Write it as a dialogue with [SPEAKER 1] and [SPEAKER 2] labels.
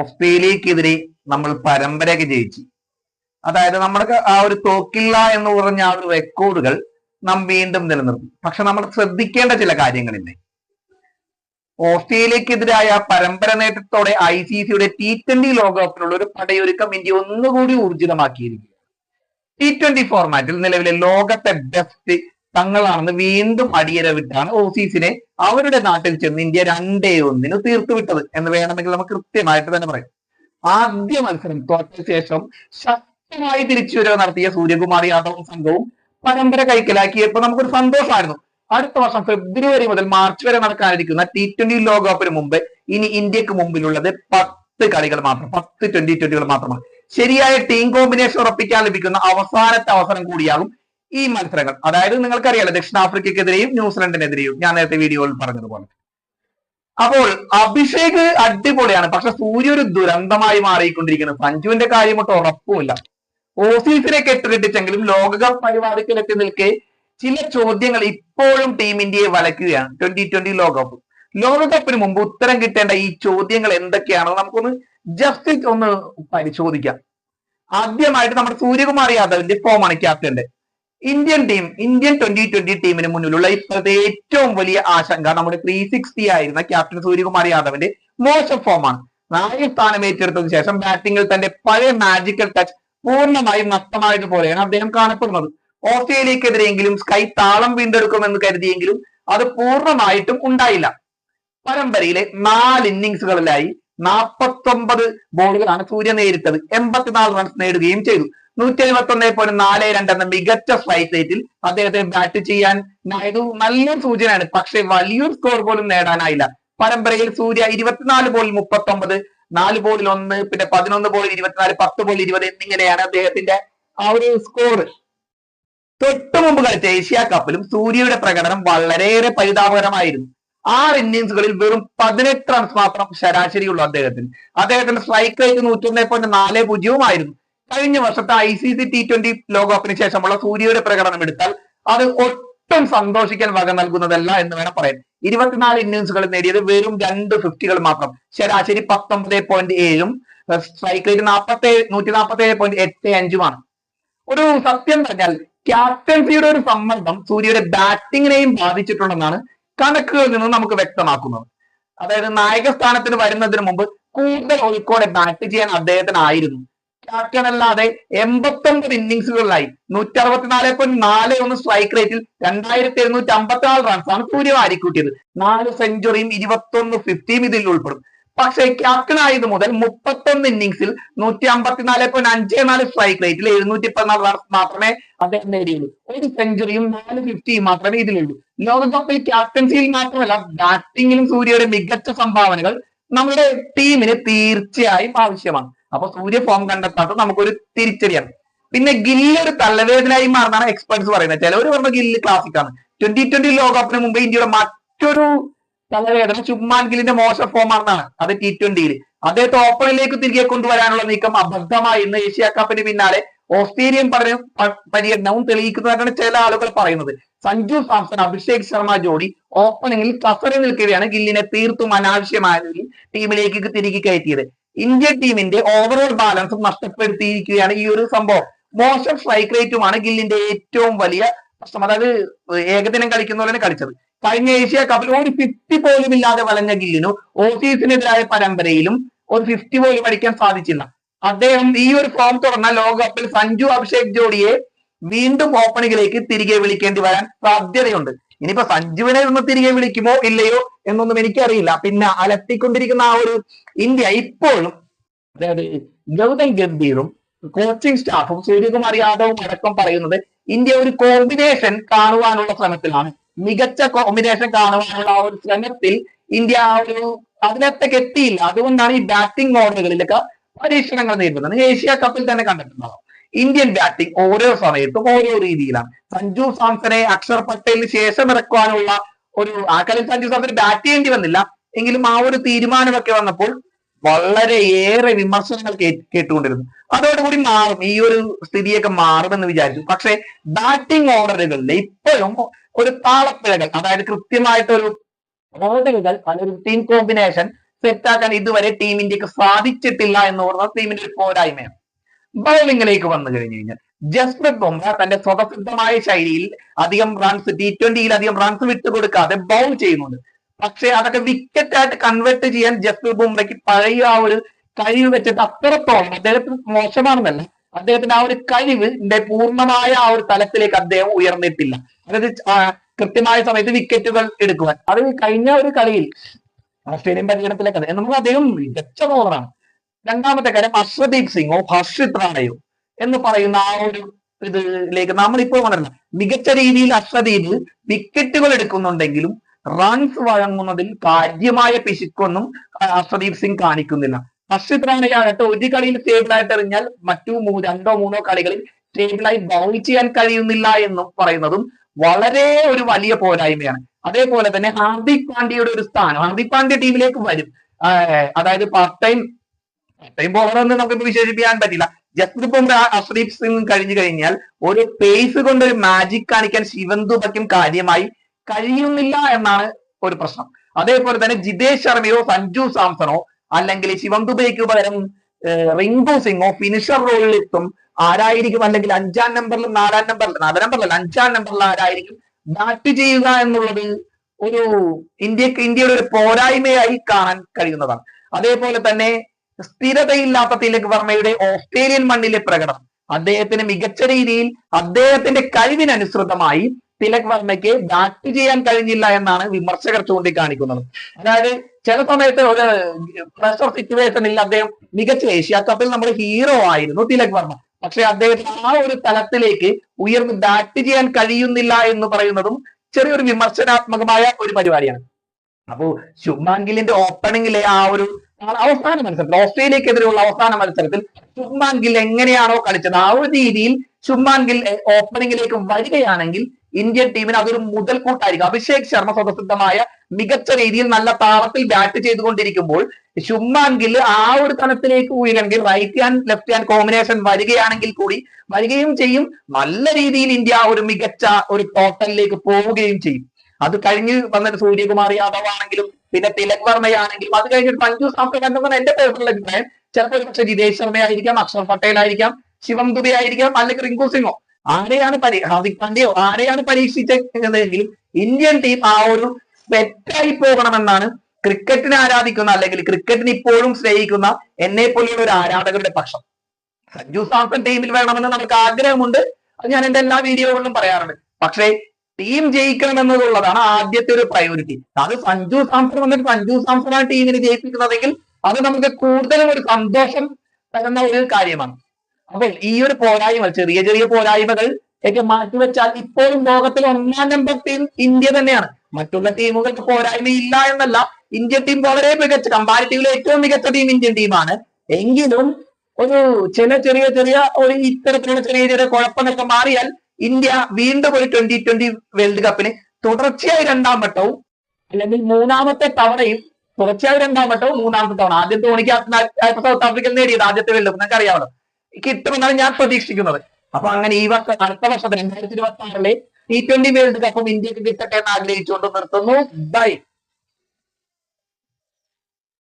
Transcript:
[SPEAKER 1] ഓസ്ട്രേലിയക്കെതിരെ നമ്മൾ പരമ്പരയൊക്കെ ജയിച്ചു. അതായത് നമ്മുടെ ആ ഒരു തോക്കില്ല എന്ന് പറഞ്ഞ ആ ഒരു റെക്കോർഡുകൾ നാം വീണ്ടും നിലനിർത്തി. പക്ഷെ നമ്മൾ ശ്രദ്ധിക്കേണ്ട ചില കാര്യങ്ങളില്ലേ? ഓസ്ട്രേലിയക്കെതിരായ പരമ്പര നേട്ടത്തോടെ ഐ സി സിയുടെ ടി ട്വന്റി ലോകകപ്പിനുള്ള ഒരു പടയൊരുക്കം ഇന്ത്യ ഒന്നുകൂടി ഊർജിതമാക്കിയിരിക്കുക ടി ട്വന്റി ഫോർമാറ്റിൽ നിലവിലെ ലോകത്തെ ബെസ്റ്റ് തങ്ങളാണെന്ന് വീണ്ടും അടിയരവിട്ടാണ് ഓസീസിനെ അവരുടെ നാട്ടിൽ ചെന്ന് ഇന്ത്യ രണ്ടേ ഒന്നിന് തീർത്തുവിട്ടത് എന്ന് വേണമെങ്കിൽ നമുക്ക് കൃത്യമായിട്ട് തന്നെ പറയാം. ആദ്യ മത്സരം തോറ്റ ശേഷം ശക്തമായി തിരിച്ചുവരവ് നടത്തിയ സൂര്യകുമാർ യാദവും സംഘവും പരമ്പര കൈക്കലാക്കിയപ്പോൾ നമുക്കൊരു സന്തോഷമായിരുന്നു. അടുത്ത വർഷം ഫെബ്രുവരി മുതൽ മാർച്ച് വരെ നടക്കാനിരിക്കുന്ന ടി ട്വന്റി ലോകകപ്പിന് മുമ്പ് ഇനി ഇന്ത്യയ്ക്ക് മുമ്പിലുള്ളത് പത്ത് കളികൾ മാത്രം പത്ത് ട്വന്റി ട്വന്റികൾ മാത്രമാണ്. ശരിയായ ടീം കോമ്പിനേഷൻ ഉറപ്പിക്കാൻ ലഭിക്കുന്ന അവസാനത്തെ അവസരം കൂടിയാകും ഈ മത്സരങ്ങൾ. അതായത് നിങ്ങൾക്കറിയാലോ ദക്ഷിണാഫ്രിക്കക്കെതിരെയും ന്യൂസിലൻഡിനെതിരെയും ഞാൻ നേരത്തെ വീഡിയോയിൽ പറഞ്ഞതുപോലെ. അപ്പോൾ അഭിഷേക് അടിപൊളിയാണ്. പക്ഷെ സൂര്യ ഒരു ദുരന്തമായി മാറിക്കൊണ്ടിരിക്കുന്നു. സഞ്ജുവിന്റെ കാര്യം ഒട്ടും ഉറപ്പുമില്ല. ഓസീസിനെ കെട്ടുകെട്ടിച്ചെങ്കിലും ലോകകപ്പ് പരിപാടിക്കിലെത്തി നിൽക്കെ ചില ചോദ്യങ്ങൾ ഇപ്പോഴും ടീം ഇന്ത്യയെ വലയ്ക്കുകയാണ്. ട്വന്റി ട്വന്റി ലോകകപ്പ്. ലോകകപ്പിന് മുമ്പ് ഉത്തരം കിട്ടേണ്ട ഈ ചോദ്യങ്ങൾ എന്തൊക്കെയാണെന്ന് നമുക്കൊന്ന് ജസ്റ്റ് ഒന്ന് പരിശോധിക്കാം. ആദ്യമായിട്ട് നമ്മുടെ സൂര്യകുമാർ യാദവിന്റെ ഫോമാണ് ക്യാപ്റ്റന്റെ. Indian team Indian twenty twenty ടീമിന് മുന്നിലുള്ള ഇപ്പോഴത്തെ ഏറ്റവും വലിയ ആശങ്ക നമ്മുടെ ത്രീ സിക്സ്റ്റി ആയിരുന്ന ക്യാപ്റ്റൻ സൂര്യകുമാർ യാദവിന്റെ മോശം ഫോമാണ് നാല് സ്ഥാനം ഏറ്റെടുത്തതിനു ശേഷം ബാറ്റിംഗിൽ തന്റെ പഴയ മാജിക്കൽ ടച്ച് പൂർണമായും നഷ്ടമായത് പോലെയാണ് അദ്ദേഹം കാണപ്പെടുന്നത്. ഓസ്ട്രേലിയക്കെതിരെയെങ്കിലും സ്കൈ താളം വീണ്ടെടുക്കുമെന്ന് കരുതിയെങ്കിലും അത് പൂർണമായിട്ടും ഉണ്ടായില്ല. പരമ്പരയിലെ നാല് ഇന്നിങ്സുകളിലായി നാൽപ്പത്തൊമ്പത് ബോളുകളാണ് സൂര്യ നേരിട്ടത്. എൺപത്തിനാല് റൺസ് നേടുകയും ചെയ്തു. നൂറ്റി എഴുപത്തി ഒന്നേ പോയിന്റ് നാല് രണ്ട് എന്ന മികച്ച സ്ട്രൈക്ക് റേറ്റിൽ അദ്ദേഹത്തെ ബാറ്റ് ചെയ്യാൻ ആയത് നല്ലൊരു സൂചനയാണ്. പക്ഷെ വലിയൊരു സ്കോർ പോലും നേടാനായില്ല. പരമ്പരയിൽ സൂര്യ ഇരുപത്തിനാല് ബോളിൽ മുപ്പത്തി ഒമ്പത് നാല് ബോളിൽ ഒന്ന് പിന്നെ പതിനൊന്ന് ബോളിൽ ഇരുപത്തിനാല് പത്ത് ബോളിൽ ഇരുപത് എന്നിങ്ങനെയാണ് അദ്ദേഹത്തിന്റെ ആ ഒരു സ്കോർ തൊട്ടു മുമ്പ് കളിച്ച ഏഷ്യ കപ്പിലും സൂര്യയുടെ പ്രകടനം വളരെയേറെ പരിതാപകരമായിരുന്നു. ആറ് ഇന്നിങ്സുകളിൽ വെറും പതിനെട്ട് റൺസ് മാത്രം ശരാശരിയുള്ളൂ അദ്ദേഹത്തിന്. അദ്ദേഹത്തിന്റെ സ്ട്രൈക്ക് റേറ്റ് നൂറ്റൊന്ന് പോയിന്റ് നാല് പൂജ്യവുമായിരുന്നു. കഴിഞ്ഞ വർഷത്തെ I C C T twenty ലോകകപ്പിന് ശേഷമുള്ള സൂര്യയുടെ പ്രകടനം എടുത്താൽ അത് ഒട്ടും സന്തോഷിക്കാൻ വക നൽകുന്നതല്ല എന്ന് വേണം പറയാൻ. ഇരുപത്തിനാല് ഇന്നിങ്സുകൾ നേടിയത് വെറും രണ്ട് ഫിഫ്റ്റികൾ മാത്രം. ശരാശരി പത്തൊമ്പത് പോയിന്റ് ഏഴും സ്ട്രൈക്ക് റേറ്റ് നാൽപ്പത്തി നൂറ്റി നാൽപ്പത്തി ഏഴ് പോയിന്റ് എട്ട് അഞ്ചുമാണ് ഒരു സത്യം പറഞ്ഞാൽ ക്യാപ്റ്റൻസിയുടെ ഒരു സമ്മർദ്ദം സൂര്യയുടെ ബാറ്റിങ്ങിനെയും ബാധിച്ചിട്ടുണ്ടെന്നാണ് കണക്കുകളിൽ നിന്ന് നമുക്ക് വ്യക്തമാക്കുന്നത്. അതായത് നായക സ്ഥാനത്തിന് വരുന്നതിന് മുമ്പ് കൂടുതൽ ഒഴുക്കോടെ ബാറ്റ് ചെയ്യാൻ അദ്ദേഹത്തിനായിരുന്നു ക്യാപ്റ്റൻ അല്ലാതെ എൺപത്തി ഒമ്പത് ഇന്നിങ്സുകളിലായി നൂറ്റി അറുപത്തിനാല് പോയിന്റ് നാല് ഒന്ന് സ്ട്രൈക്ക് റേറ്റിൽ രണ്ടായിരത്തി എഴുന്നൂറ്റി അമ്പത്തിനാല് റൺസാണ് സൂര്യ വാരിക്കൂട്ടിയത്. നാല് സെഞ്ചുറിയും ഇരുപത്തി ഒന്ന് ഫിഫ്റ്റിയും ഇതിൽ ഉൾപ്പെടും. പക്ഷേ ക്യാപ്റ്റൻ ആയത് മുതൽ മുപ്പത്തൊന്ന് ഇന്നിങ്സിൽ നൂറ്റി അമ്പത്തിനാല് പോയിന്റ് അഞ്ച് നാല് സ്ട്രൈക്ക് റേറ്റിൽ എഴുന്നൂറ്റി പതിനാല് റൺസ് മാത്രമേ അദ്ദേഹം നേടിയുള്ളൂ. ഒരു സെഞ്ചുറിയും നാല് ഫിഫ്റ്റിയും മാത്രമേ ഇതിലുള്ളൂ ലോകകപ്പിൽ ക്യാപ്റ്റൻസിയിൽ മാത്രമല്ല ബാറ്റിംഗിലും സൂര്യയുടെ മികച്ച സംഭാവനകൾ നമ്മുടെ ടീമിന് തീർച്ചയായും ആവശ്യമാണ്. അപ്പൊ സൂര്യ ഫോം കണ്ടെത്താത്തത് നമുക്കൊരു തിരിച്ചടിയാണ്. പിന്നെ ഗില്ല് ഒരു തലവേദനയായി മാറുന്നതാണ് എക്സ്പെർട്സ് പറയുന്നത്. ചിലവർ പറഞ്ഞ ഗില്ല് ക്ലാസിക് ആണ്. ട്വന്റി ട്വന്റി ലോകകപ്പിന് മുമ്പ് ഇന്ത്യയുടെ മറ്റൊരു തലവേദന ചുമ്മാൻ ഗില്ലിന്റെ മോശം ഫോം ആണെന്നാണ്. അത് ടി ട്വന്റിയിൽ അദ്ദേഹത്തെ ഓപ്പണിലേക്ക് തിരികെ കൊണ്ടുവരാനുള്ള നീക്കം അബദ്ധമായി. ഇന്ന് ഏഷ്യ കപ്പിന് പിന്നാലെ ഓസ്ട്രേലിയൻ പഠനം പര്യടനവും തെളിയിക്കുന്നതായിട്ടാണ് ചില ആളുകൾ പറയുന്നത്. സഞ്ജു സാംസൺ അഭിഷേക് ശർമ്മ ജോഡി ഓപ്പണിംഗിൽ കസറി നിൽക്കുകയാണ് ഗില്ലിനെ തീർത്തും അനാവശ്യമായ ടീമിലേക്ക് തിരികെ കയറ്റിയത്. ഇന്ത്യൻ ടീമിന്റെ ഓവറോൾ ബാലൻസ് നഷ്ടപ്പെടുത്തിയിരിക്കുകയാണ് ഈ ഒരു സംഭവം. മോശം സ്ട്രൈക്ക് റേറ്റുമാണ് ഗില്ലിന്റെ ഏറ്റവും വലിയ പ്രശ്നം. അതായത് ഏകദിനം കളിക്കുന്ന പോലെ കളിച്ചത്. കഴിഞ്ഞ ഏഷ്യ കപ്പിൽ ഒരു ഫിഫ്റ്റി പോലും ഇല്ലാതെ വലഞ്ഞ ഗില്ലിനു ഓസീസിനെതിരായ പരമ്പരയിലും ഒരു ഫിഫ്റ്റി പോലും അടിക്കാൻ സാധിച്ചില്ല. അദ്ദേഹം ഈ ഒരു ഫോം തുടർന്ന ലോകകപ്പിൽ സഞ്ജു അഭിഷേക് ജോഡിയെ വീണ്ടും ഓപ്പണിംഗിലേക്ക് തിരികെ വിളിക്കേണ്ടി വരാൻ സാധ്യതയുണ്ട്. ഇനിയിപ്പോ സഞ്ജുവിനെ ഒന്ന് തിരികെ വിളിക്കുമോ ഇല്ലയോ എന്നൊന്നും എനിക്കറിയില്ല. പിന്നെ അലട്ടിക്കൊണ്ടിരിക്കുന്ന ആ ഒരു ഇന്ത്യ ഇപ്പോഴും അതായത് ഗൗതം ഗംഭീറും കോച്ചിങ് സ്റ്റാഫും സൂര്യകുമാർ യാദവും അടക്കം പറയുന്നത് ഇന്ത്യ ഒരു കോമ്പിനേഷൻ കാണുവാനുള്ള ശ്രമത്തിലാണ്. മികച്ച കോമ്പിനേഷൻ കാണുവാനുള്ള ആ ഒരു ശ്രമത്തിൽ ഇന്ത്യ ആ ഒരു അതിനകത്തേക്ക് എത്തിയില്ല അതുകൊണ്ടാണ് ഈ ബാറ്റിംഗ് ഓർഡറുകളിലൊക്കെ പരീക്ഷണങ്ങൾ നേരിടുന്നത്. ഏഷ്യ കപ്പിൽ തന്നെ കണ്ടിട്ടുണ്ടാവും ഇന്ത്യൻ ബാറ്റിംഗ് ഓരോ സമയത്തും ഓരോ രീതിയിലാണ്. സഞ്ജു സാംസനെ അക്ഷർ പട്ടേലിന് ശേഷം ഇറക്കുവാനുള്ള ഒരു ആ കളിയിൽ സഞ്ജു സാംസന് ബാറ്റ് ചെയ്യേണ്ടി വന്നില്ല. എങ്കിലും ആ ഒരു തീരുമാനമൊക്കെ വന്നപ്പോൾ വളരെ ഏറെ വിമർശനങ്ങൾ കേട്ടുകൊണ്ടിരുന്നു. അതോടുകൂടി മാറും. ഈ ഒരു സ്ഥിതിയൊക്കെ മാറുമെന്ന് വിചാരിച്ചു. പക്ഷേ ബാറ്റിംഗ് ഓർഡറുകളിൽ ഇപ്പോഴും ഒരു താളപ്പിഴകൾ അതായത് കൃത്യമായിട്ടൊരു ഓർഡറുകൾ ഒരു ടീം കോമ്പിനേഷൻ സെറ്റാക്കാൻ ഇതുവരെ ടീം ഇന്ത്യയ്ക്ക് സാധിച്ചിട്ടില്ല എന്ന് പറഞ്ഞ ടീമിന്റെ ഒരു പോരായ്മയാണ്. ബൗളിംഗിലേക്ക് വന്നു കഴിഞ്ഞു കഴിഞ്ഞാൽ. ജസ്പ്രീത് ബുംറ തന്റെ സ്വതസിദ്ധമായ ശൈലിയിൽ അധികം റൺസ് ടി ട്വന്റിയിൽ അധികം റൺസ് വിട്ടുകൊടുക്കാതെ ബൗൾ ചെയ്യുന്നുണ്ട്. പക്ഷെ അതൊക്കെ വിക്കറ്റ് ആയിട്ട് കൺവേർട്ട് ചെയ്യാൻ ജസ്പ്രീത് ബുംറയ്ക്ക് പഴയ ആ ഒരു കഴിവ് വെച്ചിട്ട് അത്രത്തോളം അദ്ദേഹത്തിന് മോശമാണെന്നല്ല അദ്ദേഹത്തിന്റെ ആ ഒരു കഴിവിന്റെ പൂർണമായ ആ ഒരു തലത്തിലേക്ക് അദ്ദേഹം ഉയർന്നിട്ടില്ല. അതായത് കൃത്യമായ സമയത്ത് വിക്കറ്റുകൾ എടുക്കുവാൻ. അത് കഴിഞ്ഞ ഒരു കളിയിൽ ഓസ്ട്രേലിയൻ നമുക്ക് അദ്ദേഹം മികച്ച ബോളറാണ് രണ്ടാമത്തെ കാര്യം ഹർഷദീപ് സിംഗോ ഹർഷിത് റാണയോ എന്ന് പറയുന്ന ആ ഒരു ഇതിലേക്ക് നമ്മൾ ഇപ്പോൾ വളർന്ന മികച്ച രീതിയിൽ ഹർഷദീപ് വിക്കറ്റുകൾ എടുക്കുന്നുണ്ടെങ്കിലും റൺസ് വഴങ്ങുന്നതിൽ കാര്യമായ പിശുക്കൊന്നും ഹർഷദീപ് സിംഗ് കാണിക്കുന്നില്ല. ഹർഷിത് റാണയാകട്ടെ ഒരു കളിയിൽ സ്റ്റേബിൾ ആയിട്ട് എറിഞ്ഞാൽ മറ്റു രണ്ടോ മൂന്നോ കളികളിൽ സ്റ്റേബിളായി ബൗൾ ചെയ്യാൻ കഴിയുന്നില്ല എന്നും പറയുന്നതും വളരെ ഒരു വലിയ പോരായ്മയാണ്. അതേപോലെ തന്നെ ഹാർദിക് പാണ്ഡ്യയുടെ ഒരു സ്ഥാനം ഹാർദിക് പാണ്ഡ്യ ടീമിലേക്ക് വരും. അതായത് പാർട്ട് ടൈം ടൈം ബോളർ എന്ന് നമുക്ക് വിശേഷിപ്പിക്കാൻ പറ്റില്ല. ജസ്പ്രീത് ബുംറ അർഷദീപ് സിംഗ് കഴിഞ്ഞു കഴിഞ്ഞാൽ ഒരു പേസ് കൊണ്ട് ഒരു മാജിക് കാണിക്കാൻ ശിവൻ കാര്യമായി കഴിയുന്നില്ല എന്നാണ് ഒരു പ്രശ്നം. അതേപോലെ തന്നെ ജിതേഷ് ശർമ്മയോ സഞ്ജു സാംസണോ അല്ലെങ്കിൽ ശിവം പകരം റിങ്കു സിംഗോ ഫിനിഷർ റോളിൽ എത്തും ആരായിരിക്കും? അല്ലെങ്കിൽ അഞ്ചാം നമ്പറിലും നാലാം നമ്പറിൽ നാലാം നമ്പറിലല്ല അഞ്ചാം നമ്പറിൽ ആരായിരിക്കും? ബാറ്റ് ചെയ്യുക എന്നുള്ളത് ഒരു ഇന്ത്യയ്ക്ക് ഇന്ത്യയുടെ ഒരു പോരായ്മയായി കാണാൻ കഴിയുന്നതാണ്. അതേപോലെ തന്നെ സ്ഥിരതയില്ലാത്ത തിലക് വർമ്മയുടെ ഓസ്ട്രേലിയൻ മണ്ണിലെ പ്രകടനം. അദ്ദേഹത്തിന് മികച്ച രീതിയിൽ അദ്ദേഹത്തിന്റെ കഴിവിനനുസൃതമായി തിലക് വർമ്മയ്ക്ക് ബാറ്റ് ചെയ്യാൻ കഴിഞ്ഞില്ല എന്നാണ് വിമർശകർ ചൂണ്ടിക്കാണിക്കുന്നത്. അതായത് ചില സമയത്ത് ഒരു പ്രഷർ സിറ്റുവേഷനിൽ അദ്ദേഹം മികച്ച ഏഷ്യ കപ്പിൽ നമ്മുടെ ഹീറോ ആയിരുന്നു തിലക് വർമ്മ പക്ഷെ അദ്ദേഹത്തിന് ആ ഒരു തലത്തിലേക്ക് ഉയർന്ന് ബാറ്റ് ചെയ്യാൻ കഴിയുന്നില്ല എന്ന് പറയുന്നതും ചെറിയൊരു വിമർശനാത്മകമായ ഒരു പരിപാടിയാണ്. അപ്പോ ശുഭാങ്കിലിന്റെ ഓപ്പണിംഗിലെ ആ ഒരു അവസാന മത്സരത്തിൽ ഓസ്ട്രേലിയക്കെതിരെയുള്ള അവസാന മത്സരത്തിൽ ശുഭ്മാൻ ഗിൽ എങ്ങനെയാണോ കളിച്ചത് ആ ഒരു രീതിയിൽ ശുഭ്മാൻ ഗിൽ ഓപ്പണിംഗിലേക്ക് വരികയാണെങ്കിൽ ഇന്ത്യൻ ടീമിന് അതൊരു മുതൽക്കൂട്ടായിരിക്കും. അഭിഷേക് ശർമ്മ സ്വതസിദ്ധമായ മികച്ച രീതിയിൽ നല്ല താളത്തിൽ ബാറ്റ് ചെയ്തുകൊണ്ടിരിക്കുമ്പോൾ ശുഭ്മാൻ ഗിൽ ആ ഒരു തലത്തിലേക്ക് ഉയരണമെങ്കിൽ right hand left hand combination വരികയാണെങ്കിൽ കൂടി വരികയും ചെയ്യും. നല്ല രീതിയിൽ ഇന്ത്യ ഒരു മികച്ച ഒരു ടോട്ടലിലേക്ക് പോവുകയും ചെയ്യും. അത് കഴിഞ്ഞ് വന്നിട്ട് സൂര്യകുമാർ യാദവ് ആണെങ്കിലും പിന്നെ തിലക് വർമ്മയാണെങ്കിലും അത് കഴിഞ്ഞിട്ട് മഞ്ജു സാംസൺ എന്നാണ് എന്റെ പേഴ്സണൽ അഭിപ്രായം ചിലപ്പോൾ പക്ഷേ ജിതേഷ് ശർമ്മയായിരിക്കാം അക്ഷർ പട്ടേൽ ആയിരിക്കാം ശിവം ദുബെ ആയിരിക്കാം അല്ലെങ്കിൽ റിങ്കു സിംഗോ. ആരെയാണ് പരീ ഹാർദിക് പാണ്ഡ്യയോ ആരെയാണ് പരീക്ഷിച്ചതെങ്കിൽ ഇന്ത്യൻ ടീം ആ ഒരു സെറ്റായി പോകണമെന്നാണ് ക്രിക്കറ്റിനെ ആരാധിക്കുന്ന അല്ലെങ്കിൽ ക്രിക്കറ്റിന് ഇപ്പോഴും സ്നേഹിക്കുന്ന എന്നെ പോലെയുള്ള ഒരു ആരാധകരുടെ പക്ഷം. സഞ്ജു സാംസൺ ടീമിൽ വേണമെന്ന് നമുക്ക് ആഗ്രഹമുണ്ട്. അത് ഞാൻ എന്റെ എല്ലാ വീഡിയോകളിലും പറയാറുണ്ട്. പക്ഷേ ടീം ജയിക്കണം എന്നതുള്ളതാണ് ആദ്യത്തെ ഒരു പ്രയോറിറ്റി അത് സഞ്ജു സാംസൺ വന്നിട്ട് സഞ്ജു സാംസണാണ് ടീമിനെ ജയിപ്പിക്കുന്നതെങ്കിൽ അത് നമുക്ക് കൂടുതലും ഒരു സന്തോഷം തരുന്ന ഒരു കാര്യമാണ്. അപ്പോൾ ഈ ഒരു പോരായ്മ ചെറിയ ചെറിയ പോരായ്മകൾ ഒക്കെ മാറ്റിവെച്ചാൽ ഇപ്പോഴും ലോകത്തിൽ ഒന്നാം നമ്പർ ടീം ഇന്ത്യ തന്നെയാണ്. മറ്റുള്ള ടീമുകൾക്ക് പോരായ്മ ഇല്ല എന്നല്ല ഇന്ത്യൻ ടീം വളരെ മികച്ച കമ്പാരിറ്റീവിലെ ഏറ്റവും മികച്ച ടീം ഇന്ത്യൻ ടീമാണ് എങ്കിലും ഒരു ചില ചെറിയ ചെറിയ ഒരു ഇത്തരത്തിലുള്ള ചെറിയ ചെറിയ കുഴപ്പങ്ങളൊക്കെ മാറിയാൽ ഇന്ത്യ വീണ്ടും ഒരു ട്വന്റി ട്വന്റി വേൾഡ് കപ്പിന് തുടർച്ചയായി രണ്ടാം വട്ടവും അല്ലെങ്കിൽ മൂന്നാമത്തെ തവണയും തുടർച്ചയായി രണ്ടാം വട്ടവും മൂന്നാമത്തെ തവണ. ആദ്യം ധോണിക്ക് സൗത്ത് ആഫ്രിക്ക നേടിയത് ആദ്യത്തെ വേൾഡ് കപ്പ് നിങ്ങൾക്ക് അറിയാമല്ലോ കിട്ടുമെന്നാണ് ഞാൻ പ്രതീക്ഷിക്കുന്നത്. അപ്പൊ അങ്ങനെ ഈ വർഷം അടുത്ത വർഷത്തിൽ രണ്ടായിരത്തി ഇരുപത്തി ആറിലെ ടി ട്വന്റി വേൾഡ് കപ്പും ഇന്ത്യയ്ക്ക് കിട്ടട്ടെ എന്ന് ആഗ്രഹിച്ചുകൊണ്ട് നിർത്തുന്നു. ബൈ